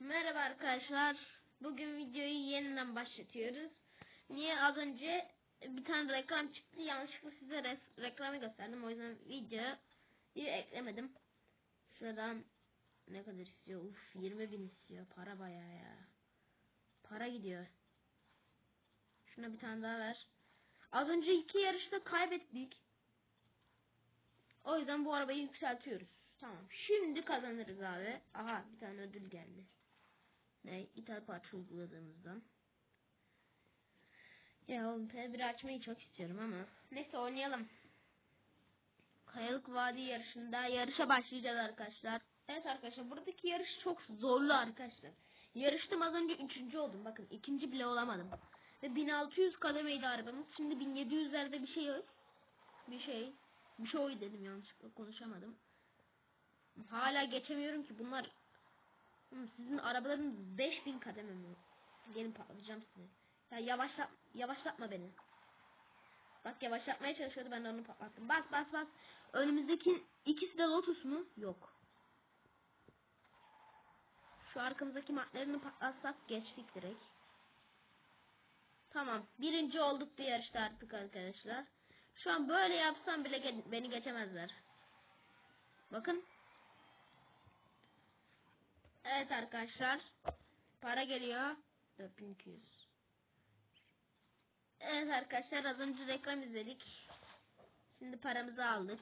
Merhaba arkadaşlar. Bugün videoyu yeniden başlatıyoruz. Niye az önce bir tane reklam çıktı. Yanlışlıkla size res- reklamı gösterdim. O yüzden videoyu eklemedim. Şuradan ne kadar istiyor? Uf 20 bin istiyor. Para bayağı ya. Para gidiyor. Şuna bir tane daha ver. Az önce iki yarışta kaybettik. O yüzden bu arabayı yükseltiyoruz. Tamam. Şimdi kazanırız abi. Aha bir tane ödül geldi. Ne? İthal parça uyguladığımızdan. Ya oğlum P1 açmayı çok istiyorum ama. Neyse oynayalım. Kayalık Vadi yarışında yarışa başlayacağız arkadaşlar. Evet arkadaşlar buradaki yarış çok zorlu arkadaşlar. Yarıştım az önce üçüncü oldum. Bakın ikinci bile olamadım. Ve 1600 kademeydi arabamız. Şimdi 1700'lerde bir şey yok. Bir şey. Bir şey dedim yanlışlıkla konuşamadım. Hala geçemiyorum ki bunlar sizin arabalarınız 5000 kademe mi? Gelin patlatacağım sizi. Ya yavaşlat yavaşlatma beni. Bak yavaşlatmaya çalışıyordu ben de onu patlattım. Bas bas bas. Önümüzdeki ikisi de Lotus mu? Yok. Şu arkamızdaki matlarını patlatsak geçtik direkt. Tamam. Birinci olduk bir yarışta artık arkadaşlar. Şu an böyle yapsam bile ge- beni geçemezler. Bakın. Evet arkadaşlar. Para geliyor. 4200. Evet arkadaşlar az önce reklam izledik. Şimdi paramızı aldık.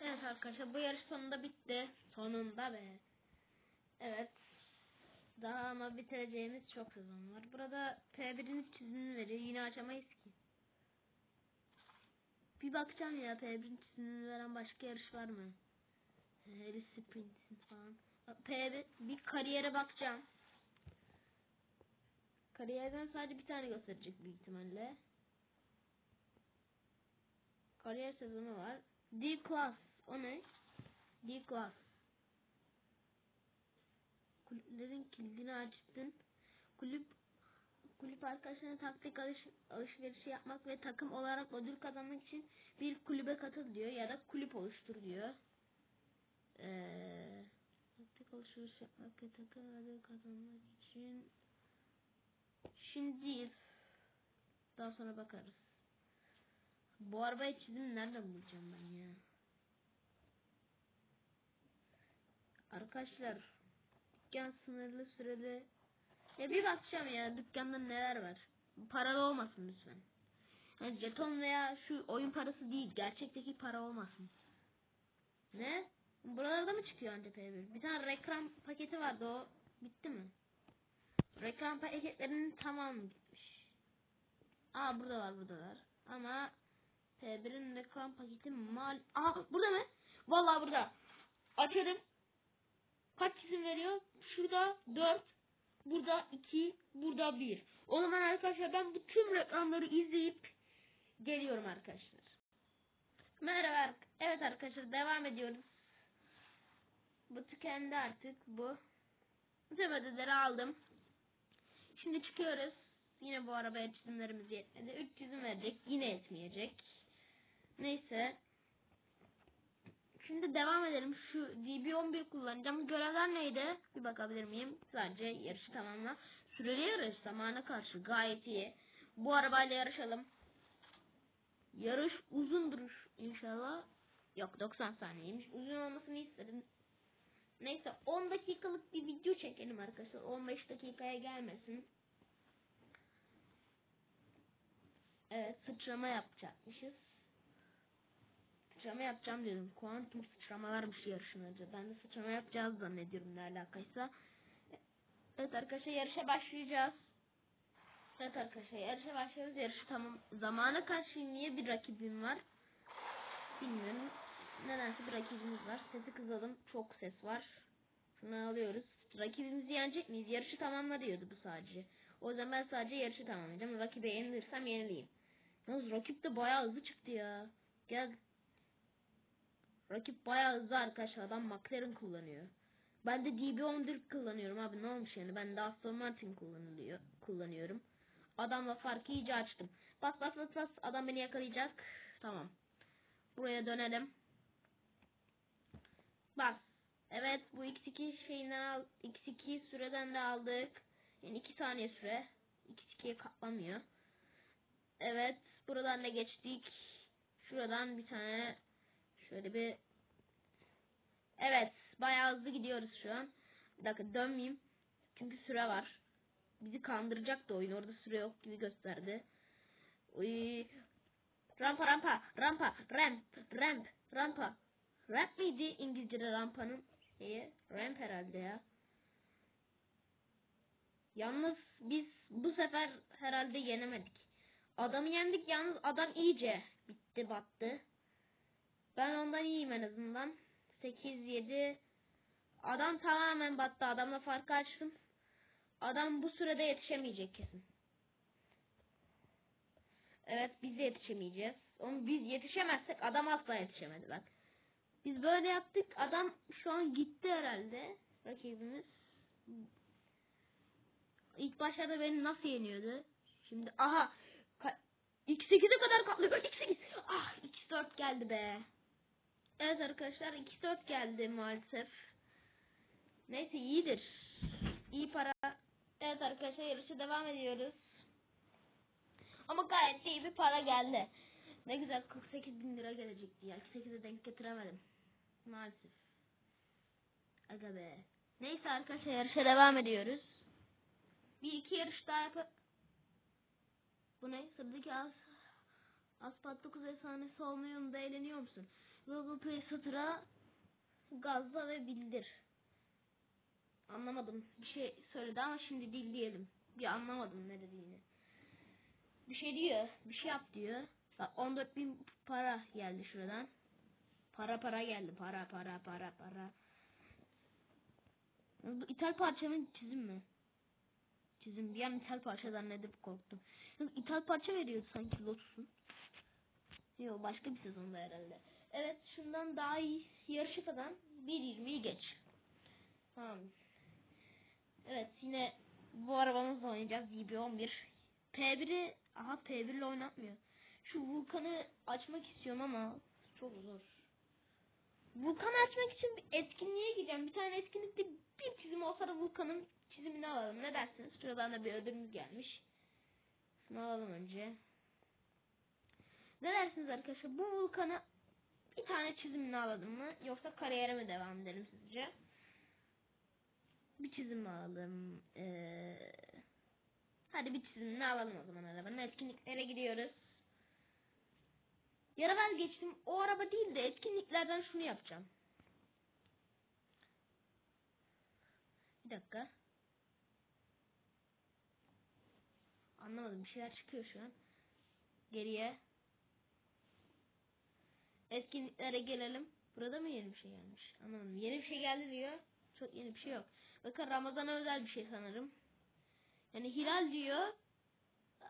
Evet arkadaşlar bu yarış sonunda bitti. Sonunda be. Evet. Daha ama bitireceğimiz çok sezon var. Burada P1'in çizimini. Yine açamayız ki. Bir bakacağım ya P1'in çizimini veren başka yarış var mı? Harry Sprint'in falan. P1 bir kariyere bakacağım. Kariyerden sadece bir tane gösterecek büyük ihtimalle. Kariyer sezonu var. D-Class. O ne? D-Class. Kulüplerin kilidini açtın. Kulüp kulüp arkadaşlarına taktik alış, alışverişi yapmak ve takım olarak ödül kazanmak için bir kulübe katıl diyor ya da kulüp oluştur diyor. Ee, taktik alışveriş yapmak ve takım ödül kazanmak için şimdi değil. Daha sonra bakarız. Bu arabayı çizim nereden bulacağım ben ya? Arkadaşlar dükkan sınırlı süreli ya bir bakacağım ya dükkanda neler var. Paralı olmasın lütfen. Yani jeton veya şu oyun parası değil. Gerçekteki para olmasın. Ne? Buralarda mı çıkıyor anca P1? Bir tane reklam paketi vardı o. Bitti mi? Reklam paketlerinin tamamı gitmiş. Aa burada var burada var. Ama P1'in reklam paketi mal... Aa burada mı? Vallahi burada. Açarım. Kaç isim veriyor? Şurada 4, burada 2, burada 1. O zaman arkadaşlar ben bu tüm reklamları izleyip geliyorum arkadaşlar. Merhaba. Evet arkadaşlar devam ediyoruz. Bu tükendi artık bu. Ödülleri aldım. Şimdi çıkıyoruz. Yine bu arabaya çizimlerimiz yetmedi. 300'ü verecek. Yine yetmeyecek. Neyse. Şimdi devam edelim. Şu DB11 kullanacağım. Görevler neydi? Bir bakabilir miyim? Sadece yarışı tamamla. Süreli yarış zamana karşı gayet iyi. Bu arabayla yarışalım. Yarış uzundur inşallah. Yok 90 saniyeymiş. Uzun olmasını istedim. Neyse 10 dakikalık bir video çekelim arkadaşlar. 15 dakikaya gelmesin. Evet sıçrama yapacakmışız. Sıçrama yapacağım dedim. Kuantum sıçramalarmış yarışın önce. Ben de sıçrama yapacağız zannediyorum ne alakaysa. Evet arkadaşlar yarışa başlayacağız. Evet arkadaşlar yarışa başlıyoruz. Yarışı tamam. Zamana karşı niye bir rakibim var? Bilmiyorum. Nedense bir rakibimiz var. Sesi kızalım. Çok ses var. Şunu alıyoruz. Rakibimizi yenecek miyiz? Yarışı tamamla diyordu bu sadece. O zaman ben sadece yarışı tamamlayacağım. Rakibe yenilirsem yenileyim. Yalnız rakip de bayağı hızlı çıktı ya. Gel. Rakip bayağı hızlı arkadaşlar. Adam McLaren kullanıyor. Ben de DB11 kullanıyorum abi ne olmuş yani. Ben de Aston Martin kullanılıyor, kullanıyorum. Adamla farkı iyice açtım. Bas bas bas bas. Adam beni yakalayacak. Tamam. Buraya dönelim. Evet bu x2 şeyinden al x2 süreden de aldık. Yani 2 saniye süre. x2'ye katlamıyor. Evet buradan da geçtik. Şuradan bir tane şöyle bir Evet bayağı hızlı gidiyoruz şu an. Bir dakika dönmeyeyim. Çünkü süre var. Bizi kandıracak da oyun orada süre yok gibi gösterdi. Uy. Rampa rampa rampa ramp ramp rampa. Ramp miydi İngilizce'de rampanın şeyi? Ramp herhalde ya. Yalnız biz bu sefer herhalde yenemedik. Adamı yendik yalnız adam iyice bitti battı. Ben ondan iyiyim en azından. 8 7 Adam tamamen battı. Adamla farkı açtım. Adam bu sürede yetişemeyecek kesin. Evet biz de yetişemeyeceğiz. Onu biz yetişemezsek adam asla yetişemedi bak. Biz böyle yaptık. Adam şu an gitti herhalde. Rakibimiz. İlk başlarda beni nasıl yeniyordu? Şimdi aha ka- X8'e kadar katlıyor. X8. Ah X4 geldi be. Evet arkadaşlar X4 geldi maalesef. Neyse iyidir. İyi para. Evet arkadaşlar yarışa devam ediyoruz. Ama gayet iyi bir para geldi. Ne güzel 48 bin lira gelecekti ya. 8'e denk getiremedim. Maalesef. Aga be. Neyse arkadaşlar yarışa devam ediyoruz. Bir iki yarış daha yap. Bu ne? Sıradaki as Aspat 9 efsanesi olma yolunda eğleniyor musun? Google Play Store'a gazla ve bildir. Anlamadım. Bir şey söyledi ama şimdi dil diyelim. Bir anlamadım ne dediğini. Bir şey diyor. Bir şey yap diyor. Bak 14 bin para geldi şuradan. Para para geldi. Para para para para. Bu ithal parçanın çizim mi? Çizim. Bir an ithal parça zannedip korktum. İthal parça veriyordu sanki Lotus'un. Yok başka bir sezonda herhalde. Evet şundan daha iyi yarışı falan 1.20'yi geç. Tamam. Evet yine bu arabamızla oynayacağız YB11. P1'i aha P1 ile oynatmıyor. Şu vulkanı açmak istiyorum ama çok zor. Vulkanı açmak için bir etkinliğe gideceğim. Bir tane etkinlikte bir çizim olsa da vulkanın çizimini alalım. Ne dersiniz? Şuradan da bir ödülümüz gelmiş. Şunu alalım önce. Ne dersiniz arkadaşlar? Bu vulkanı bir tane çizimini alalım mı? Yoksa kariyere mi devam edelim sizce? Bir çizim alalım. Ee, hadi bir çizimini alalım o zaman arabanın. Etkinliklere gidiyoruz. Yara ben geçtim. O araba değil de etkinliklerden şunu yapacağım. Bir dakika. Anlamadım. Bir şeyler çıkıyor şu an. Geriye. Etkinliklere gelelim. Burada mı yeni bir şey gelmiş? Anlamadım. Yeni bir şey geldi diyor. Çok yeni bir şey yok. Bakın Ramazan'a özel bir şey sanırım. Yani hilal diyor.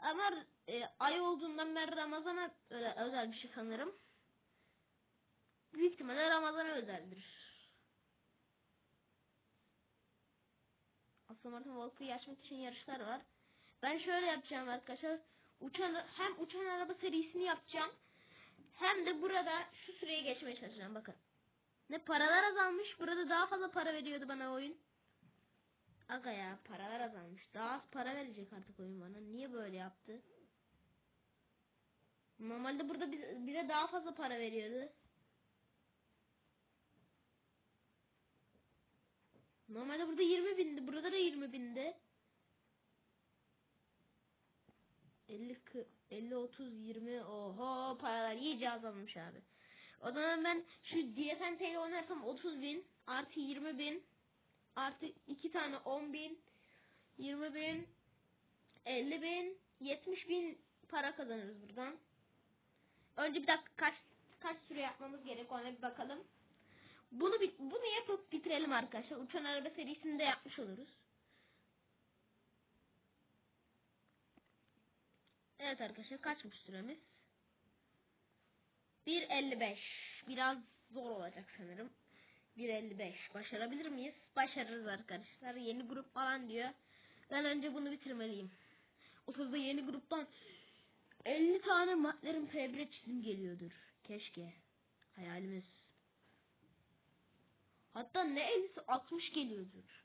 Ama e, ay olduğundan beri Ramazan'a özel bir şey sanırım. Büyük ihtimalle Ramazan'a özeldir. Aslan Martin Volk'u açmak için yarışlar var. Ben şöyle yapacağım arkadaşlar. Uçan, hem uçan araba serisini yapacağım. Hem de burada şu süreye geçmeye çalışacağım bakın. Ne paralar azalmış. Burada daha fazla para veriyordu bana oyun. Aga ya paralar azalmış. Daha az para verecek artık oyun bana. Niye böyle yaptı? Normalde burada bize daha fazla para veriyordu. Normalde burada 20 bindi. Burada da 20 bindi. 50 kı- 50 30 20 oho paralar iyice azalmış abi. O zaman ben şu DSNT ile oynarsam 30 bin artı 20 bin artı 2 tane 10 bin 20 bin 50 bin 70 bin para kazanırız buradan. Önce bir dakika kaç kaç süre yapmamız gerek ona bir bakalım. Bunu bunu yapıp bitirelim arkadaşlar. Uçan araba serisini de yapmış oluruz. Evet arkadaşlar kaçmış süremiz? 1.55. Biraz zor olacak sanırım. 1.55. Başarabilir miyiz? Başarırız arkadaşlar. Yeni grup falan diyor. Ben önce bunu bitirmeliyim. O sırada yeni gruptan 50 tane McLaren P1'e çizim geliyordur. Keşke. Hayalimiz. Hat Hatta ne 50'si 60 geliyordur.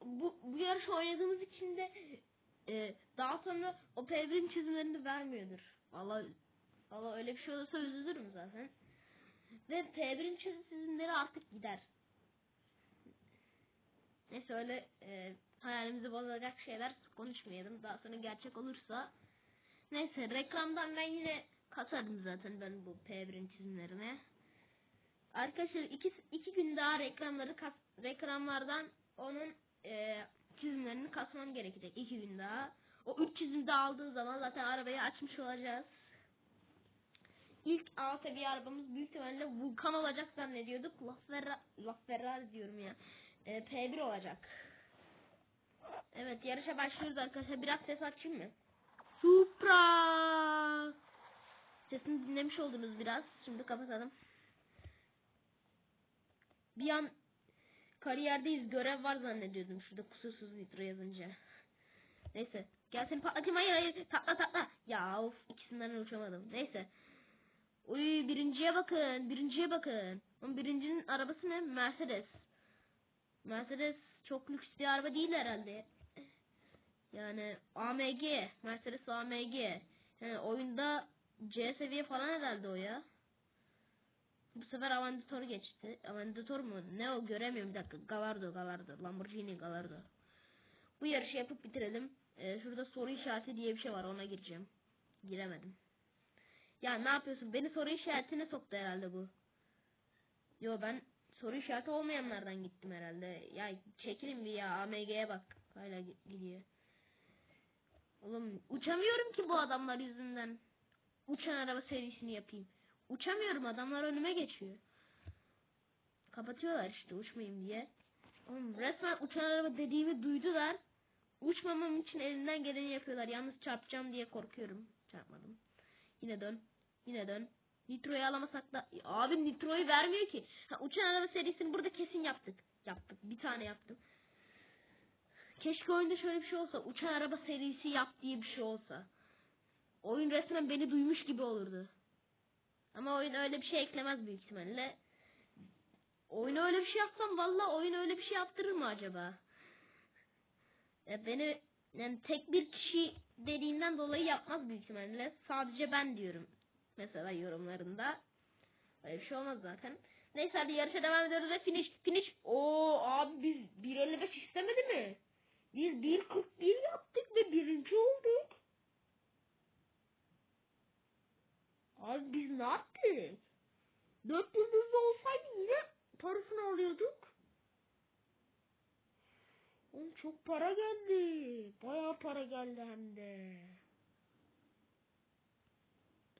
Bu, bu yarışı oynadığımız için de e, daha sonra o Pelgrim çizimlerini vermiyordur. Valla valla öyle bir şey olursa üzülürüm zaten. Ve Pelgrim çizimleri artık gider. Neyse öyle e, hayalimizi bozacak şeyler konuşmayalım. Daha sonra gerçek olursa. Neyse reklamdan ben yine kasarım zaten ben bu P1'in çizimlerine. Arkadaşlar iki, iki gün daha reklamları kas, reklamlardan onun e, çizimlerini kasmam gerekecek. iki gün daha. O üç çizimi de aldığı zaman zaten arabayı açmış olacağız. İlk alta bir arabamız büyük ihtimalle Vulkan olacak zannediyorduk. LaFerrari, LaFerrari diyorum ya. E, P1 olacak. Evet yarışa başlıyoruz arkadaşlar. Biraz ses açayım mı? Supra. Sesini dinlemiş oldunuz biraz. Şimdi kapatalım. Bir an kariyerdeyiz görev var zannediyordum şurada kusursuz nitro yazınca. Neyse. Gel seni patlatayım hayır hayır. Tatla tatla. Ya of ikisinden uçamadım. Neyse. Uy birinciye bakın. Birinciye bakın. Onun birincinin arabası ne? Mercedes. Mercedes çok lüks bir araba değil herhalde. Yani AMG. Mercedes AMG. Yani oyunda C seviye falan herhalde o ya. Bu sefer Aventador geçti. Aventador mu? Ne o göremiyorum bir dakika. Gallardo Gallardo. Lamborghini Gallardo. Bu yarışı yapıp bitirelim. Ee, şurada soru işareti diye bir şey var ona gireceğim. Giremedim. Ya ne yapıyorsun? Beni soru işaretine soktu herhalde bu. Yo ben soru işareti olmayanlardan gittim herhalde. Ya çekilin bir ya AMG'ye bak. Hala gi- gidiyor. Oğlum uçamıyorum ki bu adamlar yüzünden. Uçan araba serisini yapayım. Uçamıyorum adamlar önüme geçiyor. Kapatıyorlar işte uçmayayım diye. Oğlum resmen uçan araba dediğimi duydular. Uçmamam için elinden geleni yapıyorlar. Yalnız çarpacağım diye korkuyorum. Çarpmadım. Yine dön. Yine dön. Nitro'yu alamasak da... Abi Nitro'yu vermiyor ki. Ha, uçan araba serisini burada kesin yaptık. Yaptık. Bir tane yaptım. Keşke oyunda şöyle bir şey olsa. Uçan araba serisi yap diye bir şey olsa. Oyun resmen beni duymuş gibi olurdu. Ama oyun öyle bir şey eklemez büyük ihtimalle. Oyuna öyle bir şey yapsam valla oyun öyle bir şey yaptırır mı acaba? Ya beni yani tek bir kişi dediğinden dolayı yapmaz büyük ihtimalle. Sadece ben diyorum. Mesela yorumlarında. Öyle bir şey olmaz zaten. Neyse hadi yarışa devam ediyoruz ve finish. Finish. Oo abi biz 1.55 istemedi mi? Biz 1.41 yaptık ve birinci olduk. Abi biz ne yaptık? Dört yıldızlı olsaydı yine parasını alıyorduk. Oğlum çok para geldi. Bayağı para geldi hem de.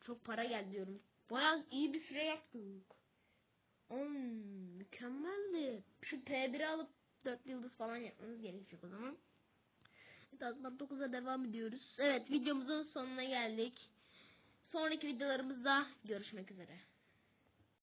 Çok para geldi diyorum. Bayağı iyi bir süre yaptık. Oğlum mükemmeldi. Şu P1'i alıp 4 yıldız falan yapmamız gerekecek o zaman. Tazmat 9'a devam ediyoruz. Evet videomuzun sonuna geldik. Sonraki videolarımızda görüşmek üzere.